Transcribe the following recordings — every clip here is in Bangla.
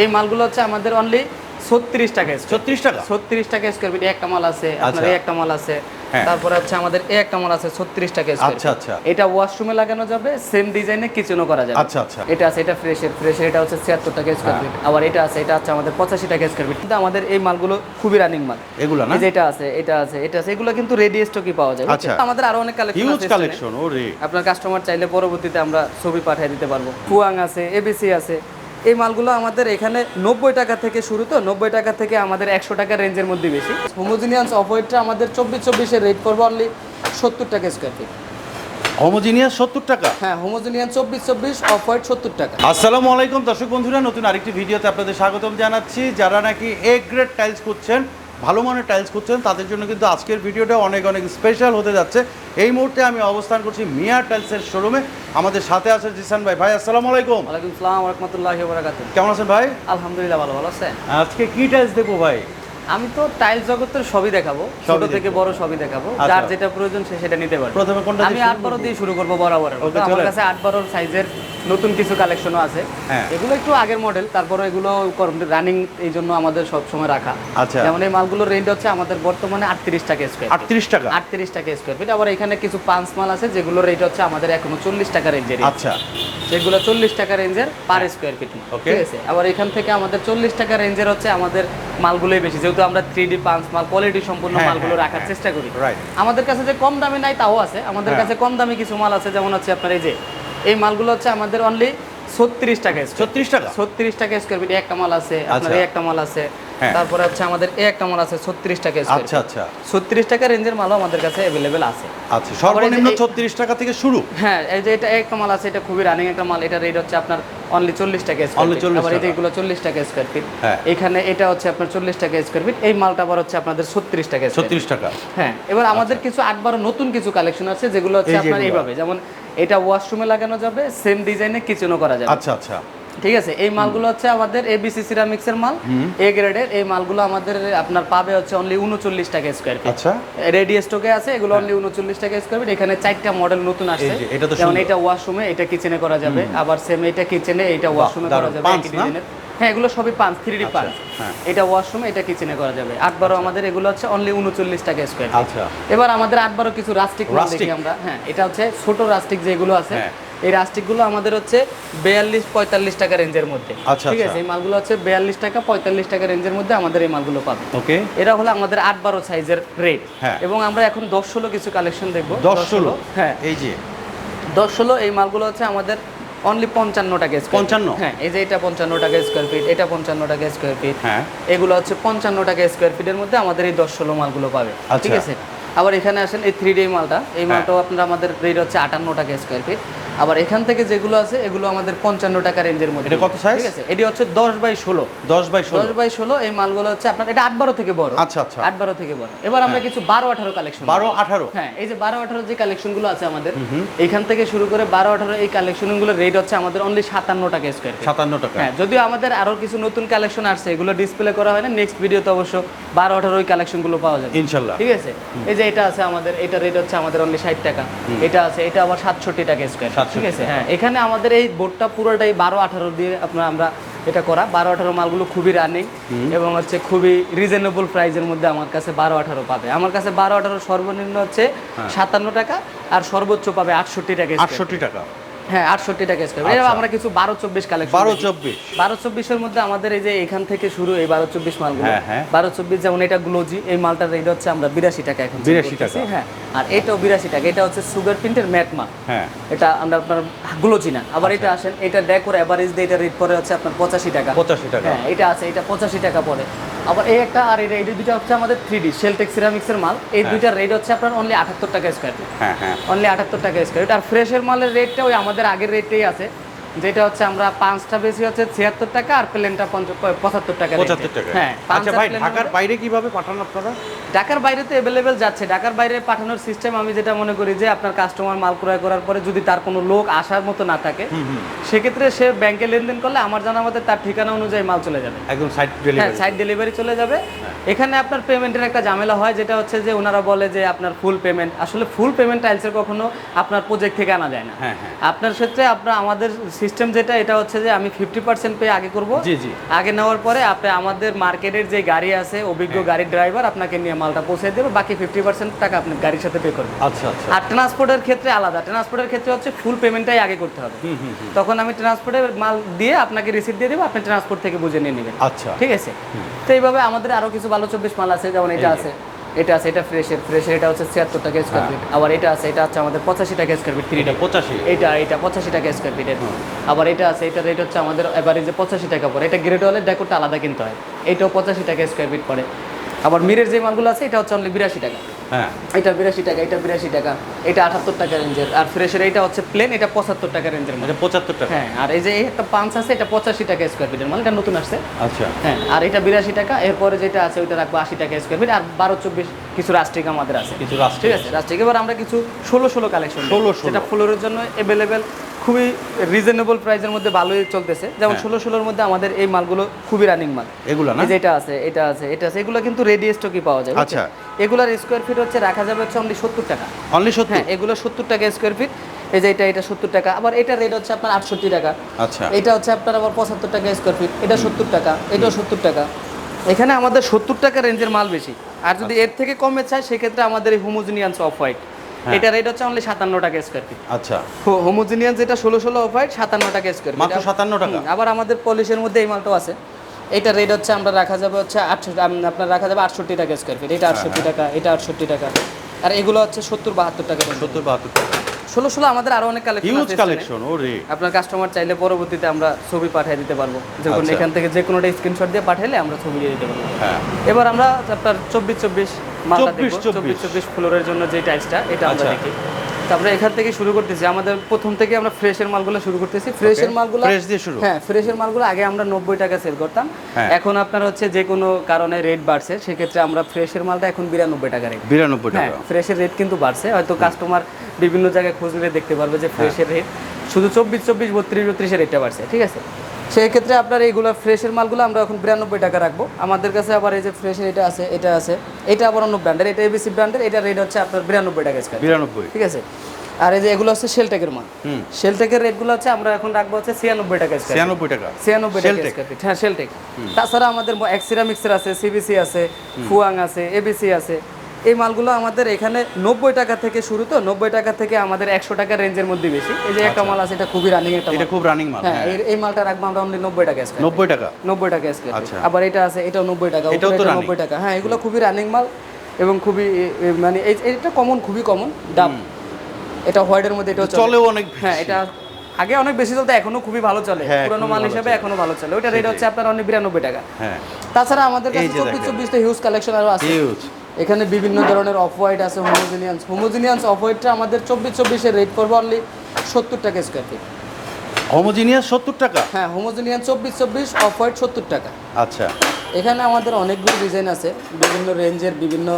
এই মালগুলো হচ্ছে আমাদের অনলি ছত্রিশ টাকা ছত্রিশ টাকা? ছত্রিশ টাকা স্কোয়ার ফিট একটা মাল আছে আপনার আচ্ছা। এই একটা মাল আছে। হ্যাঁ। তারপরে হচ্ছে আমাদের এই একটা মাল আছে ছত্রিশ টাকা আচ্ছা, আচ্ছা। এটা ওয়াশরুমে লাগানো যাবে সেম ডিজাইনে কিচেনও করা যাবে। আচ্ছা, আচ্ছা। এটা আছে এটা ফ্রেশের ফ্রেশের এটা হচ্ছে ছিয়াত্তর টাকা স্কোয়ার ফিট আবার এটা আছে এটা হচ্ছে আমাদের পঁচাশি টাকা স্কোয়ার ফিট কিন্তু আমাদের এই মালগুলো খুবই রানিং মাল। এগুলো না? এই যে এটা আছে এটা আছে এটা আছে এগুলো কিন্তু রেডি স্টকই পাওয়া যায়। আচ্ছা। আমাদের আরও অনেক কালেকশন হিউজ আছে। কালেকশন ওরে। আপনার কাস্টমার চাইলে পরবর্তীতে আমরা ছবি পাঠিয়ে দিতে পারব। কুয়াং আছে এবিসি আছে। এই মালগুলো আমাদের এখানে নব্বই টাকা থেকে শুরু তো নব্বই টাকা থেকে আমাদের একশো টাকা রেঞ্জের মধ্যে বেশি। হোমোজিনিয়াস অফ হোয়াইটটা আমাদের চব্বিশ চব্বিশের রেট করব অনলি সত্তর টাকা স্কোয়ার ফিট হোমোজিনিয়াস সত্তর টাকা? হ্যাঁ হোমোজিনিয়াস চব্বিশ চব্বিশ অফ হোয়াইট সত্তর টাকা। আসসালামু আলাইকুম দর্শক বন্ধুরা নতুন আরেকটি ভিডিওতে আপনাদের স্বাগতম জানাচ্ছি। যারা নাকি এ গ্রেড টাইলস করছেন ভালো মানের টাইলস খুঁজছেন তাদের জন্য কিন্তু আজকের ভিডিওটা অনেক অনেক স্পেশাল হতে যাচ্ছে। এই মুহূর্তে আমি অবস্থান করছি মিয়া টাইলসের শোরুমে আমাদের সাথে আছে জিসান ভাই। ভাই আসসালামু আলাইকুম। আলাইকুম সালাম রহমতুল্লাহ বরাকাত কেমন আছেন ভাই? আলহামদুলিল্লাহ ভালো ভালো আছেন? আজকে কি টাইলস দেখব ভাই? আমি তো টাইলস জগতের সবই দেখাবো ছোট থেকে বড় সবই দেখাবো। আচ্ছা। যার যেটা প্রয়োজন সে সেটা নিতে পারবে। প্রথমে কোনটা আমি আট বারো দিয়ে শুরু করব বরাবর আমার কাছে আট বারোর সাইজের নতুন কিছু কালেকশনও আছে। হ্যাঁ। এগুলো একটু আগের মডেল তারপরে এগুলো রানিং এই জন্য আমাদের সব সময় রাখা। আচ্ছা। যেমন এই মালগুলোর রেঞ্জ হচ্ছে আমাদের বর্তমানে আটত্রিশ টাকা স্কোয়ার আটত্রিশ টাকা? আটত্রিশ টাকা স্কোয়ার ফিট আবার এখানে কিছু পাঁচ মাল আছে যেগুলোর রেট হচ্ছে আমাদের এখনও চল্লিশ টাকা রেঞ্জের আচ্ছা। সেগুলো চল্লিশ টাকা রেঞ্জের পার স্কোয়ার ফিট ঠিক আছে? আবার এখান থেকে আমাদের চল্লিশ টাকা রেঞ্জের হচ্ছে আমাদের মালগুলোই বেশি যেহেতু আমরা থ্রি ডি পাঁচ মাল কোয়ালিটি সম্পূর্ণ হ্যাঁ, মালগুলো হ্যাঁ, রাখার হ্যাঁ। চেষ্টা করি আমাদের কাছে যে কম দামে নাই তাও আছে আমাদের। কাছে কম দামি কিছু মাল আছে যেমন হচ্ছে আপনার এই যে এই মালগুলো হচ্ছে আমাদের অনলি ছত্রিশ টাকা ছত্রিশ টাকা ছত্রিশ টাকা স্কোয়ার ফিট একটা মাল আছে আপনার আচ্ছা। একটা মাল আছে। তারপরে হচ্ছে আমাদের এই একটা মাল আছে ছত্রিশ টাকা আচ্ছা আচ্ছা ছত্রিশ টাকা রেঞ্জের মালও আমাদের কাছে অ্যাভেলেবেল আছে আচ্ছা সর্বনিম্ন ছত্রিশ টাকা থেকে শুরু হ্যাঁ এই যে এটা একটা মাল আছে এটা খুবই রানিং একটা মাল এটা রেট হচ্ছে আপনার অনলি চল্লিশ টাকা 40 আবার এগুলো চল্লিশ টাকা স্কোয়ার ফিট হ্যাঁ। এখানে এটা হচ্ছে আপনার চল্লিশ টাকা স্কোয়ার ফিট এই মালটা আবার হচ্ছে আপনাদের ছত্রিশ টাকা ছত্রিশ টাকা। হ্যাঁ এবার আমাদের কিছু আট বারো নতুন কিছু কালেকশন আছে যেগুলো হচ্ছে আপনার এইভাবে। যেমন এটা ওয়াশরুমে লাগানো যাবে সেম ডিজাইনে কিচেনও করা যাবে। আচ্ছা আচ্ছা। ঠিক আছে এই মালগুলো হচ্ছে আমাদের এবিসি সিরামিক্সের মাল। এ গ্রেডের এই মালগুলো আমাদের আপনার পাবে হচ্ছে অনলি উনচল্লিশ টাকা স্কোয়ার ফিট আচ্ছা। রেডি স্টকে আছে এগুলো অনলি উনচল্লিশ টাকা স্কোয়ার ফিট এখানে চারটা মডেল নতুন আসছে। যেমন এটা ওয়াশরুমে এটা কিচেনে করা যাবে। আবার সেম এটা কিচেনে এটা ওয়াশরুমে করা যাবে? ডিজাইনের হ্যাঁ এগুলো সবই পাঁচ থ্রি ডি পাঁচ। এটা ওয়াশরুমে এটা কিচেনে করা যাবে। আট বারো আমাদের এগুলো হচ্ছে অনলি উনচল্লিশ টাকা স্কোয়ার আচ্ছা। এবার আমাদের আট বারো কিছু রাস্টিক দেখি আমরা। হ্যাঁ এটা হচ্ছে ছোট রাস্টিক যেগুলো আছে। হ্যাঁ। এই রাস্টিকগুলো আমাদের হচ্ছে বিয়াল্লিশ পঁয়তাল্লিশ টাকা রেঞ্জের মধ্যে। আচ্ছা, ঠিক আছে? আচ্ছা। এই মালগুলো হচ্ছে বিয়াল্লিশ টাকা পঁয়তাল্লিশ টাকা রেঞ্জের মধ্যে আমাদের এই মালগুলো পাবে। ওকে। এরা হলো আমাদের আট বারো সাইজের রেট হ্যাঁ। এবং আমরা এখন দশ ষোলো কিছু কালেকশন দেখব। দশ ষোলো? হ্যাঁ। এই যে? দশ ষোলো এই মালগুলো হচ্ছে আমাদের অনলি পঞ্চান্ন টাকা পঞ্চান্ন? হ্যাঁ এই যে এটা পঞ্চান্ন টাকা স্কোয়ার ফিট এটা পঞ্চান্ন টাকা স্কোয়ার ফিট হ্যাঁ। এগুলো হচ্ছে পঞ্চান্ন টাকা স্কোয়ার ফিটের মধ্যে আমাদের এই দশ ষোলো মালগুলো পাবে। আচ্ছা। ঠিক আছে? আবার এখানে আসেন এই থ্রি ডি মালটা। এই মালটাও আপনার আমাদের রেট হচ্ছে আটান্ন টাকা স্কোয়ার ফিট আবার এখান থেকে যেগুলো আছে এগুলো আমাদের পঞ্চান্ন টাকা রেঞ্জের মধ্যে। এটা কত size? ঠিক আছে? এটি হচ্ছে দশ বাই ষোলো। দশ বাই ষোলো। দশ বাই ষোলো এই মালগুলো হচ্ছে আপনার এটা আট বারো থেকে বড়। আচ্ছা, আচ্ছা। আট বারো থেকে বড়। এবার আমরা কিছু বারো আঠারো কালেকশন বারো আঠারো। হ্যাঁ এই যে বারো আঠারো যে কালেকশনগুলো আছে আমাদের এখান থেকে শুরু করে বারো আঠারো এই কালেকশনগুলোর রেট হচ্ছে আমাদের অনলি সাতান্ন টাকা স্কোয়ার সাতান্ন টাকা। হ্যাঁ যদিও আমাদের আরও কিছু নতুন কালেকশন আসছে এগুলো ডিসপ্লে করা হয় না নেক্সট ভিডিওতে অবশ্য বারো আঠারো ওই কালেকশনগুলো পাওয়া যাবে। ইনশাল্লাহ। ঠিক আছে? এই যে এটা আছে আমাদের এটা রেট হচ্ছে আমাদের অনলি ষাট টাকা। এটা আছে এটা আবার সাতষট্টি টাকা স্কোয়ার 67 ঠিক আছে হ্যাঁ। এখানে আমাদের এই বোর্ডটা পুরোটাই বারো আঠারো দিয়ে আপনার আমরা এটা করা। বারো আঠারো মালগুলো খুবই রানিং এবং হচ্ছে খুবই রিজনেবল প্রাইসের মধ্যে আমার কাছে বারো আঠারো পাবে। আমার কাছে বারো আঠারো সর্বনিম্ন হচ্ছে সাতান্ন টাকা আর সর্বোচ্চ পাবে আটষট্টি টাকা আটষট্টি টাকা। হ্যাঁ আটষট্টি টাকা স্কোয়ার আচ্ছা। আমরা কিছু বারো চব্বিশ কালেকশন বারো চব্বিশ। বারো চব্বিশের মধ্যে আমাদের এই যে এখান থেকে শুরু এই বারো চব্বিশ মালগুলো হ্যাঁ, হ্যাঁ। বারো চব্বিশ যেমন এটা গ্লোজি এই মালটার রেট হচ্ছে আমরা বিরাশি টাকা এখন 82 করতেছি, টাকা। হ্যাঁ। আর এটাও বিরাশি টাকা এটা হচ্ছে সুগার প্রিন্টের ম্যাট মাল। হ্যাঁ। এটা আমরা আপনার গ্লোজি না আবার এটা আসেন এটা ডেকোর অ্যাভারেজ দিয়ে এটা রেট পরে হচ্ছে আপনার পঁচাশি টাকা। পঁচাশি টাকা। হ্যাঁ এটা আছে এটা পঁচাশি টাকা পড়ে আবার এই একটা আর এটা এই দুইটা হচ্ছে আমাদের থ্রি ডি শেলটেক সিরামিক্সের মাল। এই দুইটার রেট হচ্ছে আপনার অনলি আটাত্তর টাকা স্কোয়ার হ্যাঁ হ্যাঁ। অনলি আটাত্তর টাকা স্কোয়ার আর ফ্রেশের মালের রেটটা ওই আমাদের আগের রেটটাই আছে। যেটা হচ্ছে আমরা পাঁচটা বেশি হচ্ছে ছিয়াত্তর টাকা আর প্লেনটা পঁচাত্তর টাকা পঁচাত্তর টাকা। হ্যাঁ আচ্ছা ভাই ঢাকার বাইরে কীভাবে পাঠান আপনারা? ঢাকার বাইরে তো অ্যাভেলেবেল যাচ্ছে। ঢাকার বাইরে পাঠানোর সিস্টেম আমি যেটা মনে করি যে আপনার কাস্টমার মাল ক্রয় করার পরে যদি তার কোনো লোক আসার মতো না থাকে সেক্ষেত্রে সে ব্যাংকে লেনদেন করলে আমার জানা মতে তার ঠিকানা অনুযায়ী মাল চলে যাবে। একদম সাইড হ্যাঁ ডেলিভারি সাইড ডেলিভারি চলে যাবে। এখানে আপনার পেমেন্টের একটা ঝামেলা হয় যেটা হচ্ছে যে ওনারা বলে যে আপনার ফুল পেমেন্ট আসলে ফুল পেমেন্ট টাইলসের কখনো আপনার প্রজেক্ট থেকে আনা যায় না। হ্যাঁ হ্যাঁ। আপনার ক্ষেত্রে আপনার আমাদের সিস্টেম যেটা এটা হচ্ছে যে আমি ফিফটি পার্সেন্ট পে আগে করব। জি, জি। আগে নেওয়ার পরে আপনি আমাদের মার্কেটের যে গাড়ি আছে অভিজ্ঞ গাড়ির ড্রাইভার আপনাকে নিয়ে মালটা পৌঁছে দেবে বাকি ফিফটি পার্সেন্ট টাকা আপনি গাড়ির সাথে পে করবেন। আচ্ছা আচ্ছা। আর ট্রান্সপোর্টের ক্ষেত্রে আলাদা ট্রান্সপোর্টের ক্ষেত্রে হচ্ছে ফুল পেমেন্টটাই আগে করতে হবে। হুম হুম হুম। তখন আমি ট্রান্সপোর্টের মাল দিয়ে আপনাকে রিসিপ্ট দিয়ে দেবো আপনি ট্রান্সপোর্ট থেকে বুঝে নিয়ে নেবেন। আচ্ছা। ঠিক আছে? তো এইভাবে আমাদের আরও কিছু ভালো চব্বিশ মাল আছে যেমন এটা আছে। এটা আছে এটা ফ্রেশের ফ্রেশের এটা হচ্ছে ছিয়াত্তর টাকা স্কোয়ার ফিট আবার এটা আছে এটা হচ্ছে আমাদের পঁচাশি টাকা স্কোয়ার ফিট থ্রি এটা পঁচাশি। এটা এটা পঁচাশি টাকা স্কোয়ার ফিটের আবার এটা আছে এটা রেট হচ্ছে আমাদের এবারে যে পঁচাশি টাকা পড়ে। এটা গ্রেড হলে ডেকোরটা আলাদা কিনতে হয়। এটাও পঁচাশি টাকা স্কোয়ার ফিট পড়ে। আবার মিরের যে মালগুলো আছে এটা হচ্ছে অনলি বিরাশি টাকা। হ্যাঁ। এটা বিরাশি টাকা এটা বিরাশি টাকা। এটা আটাত্তর টাকা রেঞ্জের। আর ফ্রেশের এটা হচ্ছে প্লেন এটা পঁচাত্তর টাকা রেঞ্জের পঁচাত্তর টাকা। হ্যাঁ আর এই যে একটা পাঞ্চ আছে এটা পঁচাশি টাকা স্কোয়ার ফিটের মাল এটা নতুন আসছে। আচ্ছা। হ্যাঁ আর এটা বিরাশি টাকা এরপরে যেটা আছে ওইটা রাখব আশি টাকা স্কোয়ার ফিট আর বারো চব্বিশ কিছু রাষ্ট্রিক আমাদের আছে। কিছু রাষ্ট্রিক ঠিক আছে রাষ্ট্রিক এবার আমরা কিছু ষোলো ষোলো কালেকশন 16 ষোলো। যেটা ফ্লোরের জন্য অ্যাভেলেবেল খুবই রিজনেবল প্রাইসের মধ্যে ভালোই চলতেছে। যেমন হ্যাঁ। ষোলো ষোলোর মধ্যে আমাদের এই মালগুলো খুবই রানিং মাল। এগুলো না? এই যে এটা আছে এটা আছে এটা আছে। এগুলো কিন্তু রেডি স্টকই পাওয়া যায় আচ্ছা। এগুলোর স্কোয়ার ফিট হচ্ছে রাখা যাবে হচ্ছে অনলি সত্তর টাকা। অনলি সত্যি হ্যাঁ এগুলো সত্তর টাকা স্কোয়ার ফিট এই যে এটা এটা সত্তর টাকা। আবার এটা রেট হচ্ছে আপনার আটষট্টি টাকা। আচ্ছা। এটা হচ্ছে আপনার আবার পঁচাত্তর টাকা স্কোয়ার ফিট এটা সত্তর টাকা এটাও সত্তর টাকা। এখানে আমাদের সত্তর টাকা রেঞ্জের মাল বেশি। আর যদি এর থেকে কমে চায় সেক্ষেত্রে আমাদের এই হোমোজিনিয়ান্স অফ হোয়াইট হ্যাঁ। এটা রেট হচ্ছে অনলি সাতান্ন টাকা স্কোয়ার ফিট আচ্ছা। হোমোজিনিয়ান্স যেটা ষোলো ষোলো অফ হোয়াইট সাতান্ন টাকা স্কোয়ার মাত্র 57 টাকা? আবার আমাদের পলিশের মধ্যে এই মালটাও আছে। এটা রেট হচ্ছে আমরা রাখা যাবে হচ্ছে আটষট্টি আপনার রাখা যাবে আটষট্টি টাকা স্কোয়ার ফিট এটা আটষট্টি হ্যাঁ। টাকা এটা আটষট্টি টাকা। আর এগুলো হচ্ছে সত্তর বাহাত্তর টাকা সত্তর বাহাত্তর টাকা। ষোলো ষোলো আমাদের আরও অনেক কালেকশন হিউজ কালেকশন ওরে। আপনার কাস্টমার চাইলে পরবর্তীতে আমরা ছবি পাঠিয়ে দিতে পারব। যখন আচ্ছা। এখান থেকে যে কোনোটা স্ক্রিনশট দিয়ে পাঠালে আমরা ছবি দিয়ে দিতে পারব। হ্যাঁ। এবার আমরা আপনার চব্বিশ চব্বিশ মালটা 24, দেখব। 24 চব্বিশ। চব্বিশ ফ্লোরের জন্য যে টাইলসটা এটা আমরা আচ্ছা। দেখি। তো আমরা এখান থেকে শুরু করতেছি। আমাদের প্রথম থেকে আমরা ফ্রেশের মালগুলো শুরু করতেছি। ফ্রেশের মালগুলো ফ্রেশ দিয়ে শুরু। হ্যাঁ ফ্রেশের মালগুলো আগে আমরা নব্বই টাকা সেল করতাম। হ্যাঁ। এখন আপনার হচ্ছে যে কোনো কারণে রেট বাড়ছে সেক্ষেত্রে আমরা ফ্রেশের মালটা এখন বিরানব্বই টাকা রেট বিরানব্বই হ্যাঁ টাকা ফ্রেশের রেট কিন্তু বাড়ছে। হয়তো কাস্টমার বিভিন্ন জায়গায় খোঁজ নিলে দেখতে পারবে যে ফ্রেশের রেট শুধু চব্বিশ চব্বিশ বত্রিশ বত্রিশের রেটটা বাড়ছে ঠিক আছে? সেই ক্ষেত্রে আপনার এইগুলো ফ্রেশের মালগুলো আমরা এখন বিরানব্বই টাকা রাখব। আমাদের কাছে আবার এই যে ফ্রেশের এটা আছে এটা আছে। এটা আবার অন্য ব্র্যান্ডের এটা এবিসি ব্র্যান্ডের এটা রেট হচ্ছে আপনার বিরানব্বই টাকা স্কোয়ার বিরানব্বই। ঠিক আছে? আর এই যে এগুলো হচ্ছে শেলটেকের মাল। হুম। শেলটেকের রেটগুলো হচ্ছে আমরা এখন রাখব হচ্ছে ছিয়ানব্বই টাকা ছিয়ানব্বই টাকা। ছিয়ানব্বই টাকা। হ্যাঁ শেলটেক তাছাড়া আমাদের এক্সিরামিক্সের আছে সিবিসি আছে ফুয়াং আছে এবিসি আছে। এই মালগুলো আমাদের এখানে নব্বই টাকা থেকে শুরু তো নব্বই টাকা থেকে আমাদের একশো টাকা রেঞ্জের মধ্যে বেশি। এই যে একটা মাল আছে এটা খুবই রানিং একটা এটা খুব রানিং মাল হ্যাঁ হ্যাঁ। এই- মালটা রাখব আমরা অনলি নব্বই টাকা স্কোয়ার নব্বই টাকা? নব্বই টাকা স্কোয়ার আচ্ছা। আবার এটা আছে এটাও নব্বই টাকা এটাও তো নব্বই টাকা। হ্যাঁ এগুলো খুবই রানিং মাল এবং খুবই মানে এটা কমন খুবই কমন দাম এটা হোয়াইটের মধ্যে এটা চলে। চলেও অনেক হ্যাঁ এটা আগে অনেক বেশি চলতো এখনও খুবই ভালো চলে। হ্যাঁ, পুরোনো মাল হিসেবে এখনও ভালো চলে। ওইটা রেট হচ্ছে আপনার অনেক বিরানব্বই টাকা। হ্যাঁ। তাছাড়া আমাদের কাছে চব্বিশ দেখেন। চব্বিশ তো হিউজ কালেকশন আরও আছে। হিউজ এখানে বিভিন্ন ধরনের অফ হোয়াইট আছে হোমোজিনিয়ান্স হোমোজিনিয়ান্স অফ হোয়াইটটা আমাদের চব্বিশ চব্বিশের রেট করব অনলি সত্তর টাকা স্কোয়ার ফিট হোমোজিনিয়াস সত্তর টাকা? হ্যাঁ হোমোজিনিয়ান চব্বিশ চব্বিশ অফ হোয়াইট সত্তর টাকা। আচ্ছা। এখানে আমাদের অনেকগুলো ডিজাইন আছে বিভিন্ন রেঞ্জের বিভিন্ন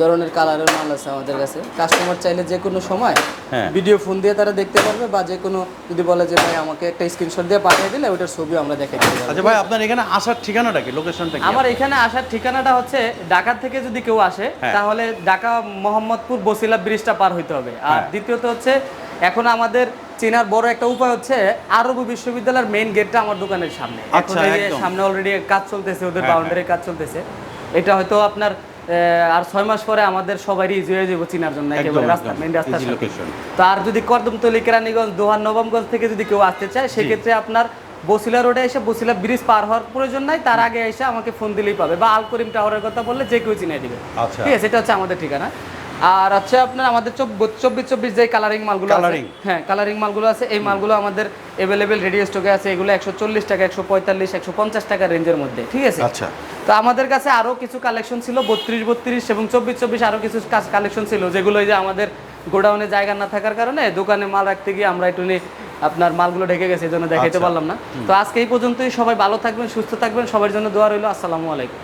ধরনের কালারের মাল আছে আমাদের কাছে কাস্টমার চাইলে যে কোনো সময় হ্যাঁ। ভিডিও ফোন দিয়ে তারা দেখতে পারবে বা যে কোনো যদি বলে যে ভাই আমাকে একটা স্ক্রিনশট দিয়ে পাঠিয়ে দিলে ওইটার ছবি আমরা দেখে দিতে আচ্ছা ভাই আপনার এখানে আসার ঠিকানাটা কি লোকেশনটা কি আমার এখানে আসার ঠিকানাটা হচ্ছে ঢাকা থেকে যদি কেউ আসে হ্যাঁ। তাহলে ঢাকা মোহাম্মদপুর বসিলা ব্রিজটা পার হইতে হবে আর হ্যাঁ। দ্বিতীয়ত হচ্ছে এখন আমাদের চেনার বড় একটা উপায় হচ্ছে আরবি বিশ্ববিদ্যালয়ের মেইন গেটটা আমার দোকানের সামনে এখন আচ্ছা। সামনে অলরেডি কাজ চলতেছে ওদের হ্যাঁ, বাউন্ডারির কাজ চলতেছে এটা হয়তো আপনার আর ছয় মাস পরে আমাদের সবাই ইজি হয়ে যাব চিনার জন্য একেবারে রাস্তা। তো আর যদি কদমতলি কেরানীগঞ্জ দোহার নবমগঞ্জ থেকে যদি কেউ আসতে চায় সেক্ষেত্রে আপনার বসিলা রোডে এসে বসিলা ব্রিজ পার হওয়ার প্রয়োজন নাই তার আগে এসে আমাকে ফোন দিলেই পাবে। বা আল করিম টাওয়ারের কথা বললে যে কেউ চিনে দিবে। আচ্ছা। ঠিক আছে এটা হচ্ছে আমাদের ঠিকানা। আর হচ্ছে আপনার আমাদের চব্বিশ চব্বিশ যে কালারিং মালগুলো Colouring। হ্যাঁ কালারিং মালগুলো আছে। এই মালগুলো আমাদের অ্যাভেলেবেল রেডি স্টকে আছে। এগুলো একশো চল্লিশ টাকা একশো পঁয়তাল্লিশ একশো পঞ্চাশ টাকা রেঞ্জের মধ্যে। ঠিক আছে? আচ্ছা। তো আমাদের কাছে আরও কিছু কালেকশন ছিল বত্রিশ বত্রিশ এবং চব্বিশ চব্বিশ আরও কিছু কালেকশন ছিল যেগুলো এই যে আমাদের গোডাউনে জায়গা না থাকার কারণে দোকানে মাল রাখতে গিয়ে আমরা একটু আপনার মালগুলো ঢেকে গেছে এই জন্য দেখাইতে আচ্ছা। পারলাম না। তো আজকে এই পর্যন্তই। সবাই ভালো থাকবেন সুস্থ থাকবেন। সবার জন্য দোয়া রইল। আসসালামু আলাইকুম।